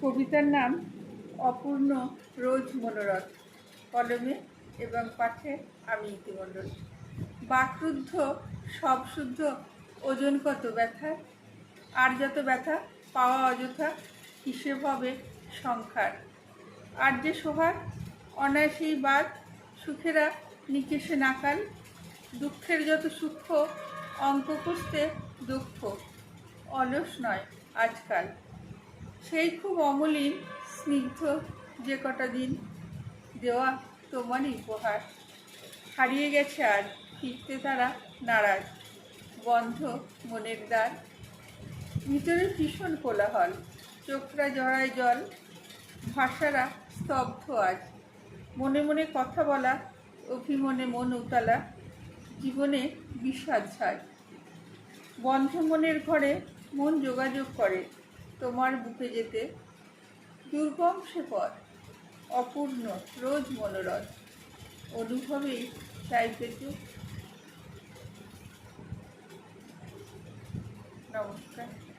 কবিতার নাম অপূর্ণ রোজ মনোরথ। কলমে এবং পাঠে আমি ইতিমণ্ডল। বাকরুদ্ধ, সব শুদ্ধ, ওজন কত ব্যথা? আর যত ব্যথা, পাওয়া অযথা হিসেব হবে সংখ্যার? আর যে সোহাগ, অনায়াসেই বাদ, সুখেরা নিকেশে নাকাল। দুঃখের যত সূক্ষ্ম, অঙ্ক কষতে দুঃখ। অলস নয় আজকাল। সেই খুব অমলিন, স্নিগ্ধ যে কটা দিন দেওয়া তোমারই উপহার। হারিয়ে গেছে আর ফিরতে তারা নারাজ, বন্ধ মনের দ্বার। ভিতরে ভীষণ কোলাহল, চোখরা জড়ায় জল, ভাষারা স্তব্ধ আজ। মনে মনে কথা বলা, অভিমনে মন উতালা, জীবনে বিষাদ ছাড় বন্ধ মনের ঘরে মন যোগাযোগ করে তোমার বুকে যেতে দুর্গম সে পথ অপূর্ণ রোজ মনোরথ। অনুভবেই চাইতে নমস্কার।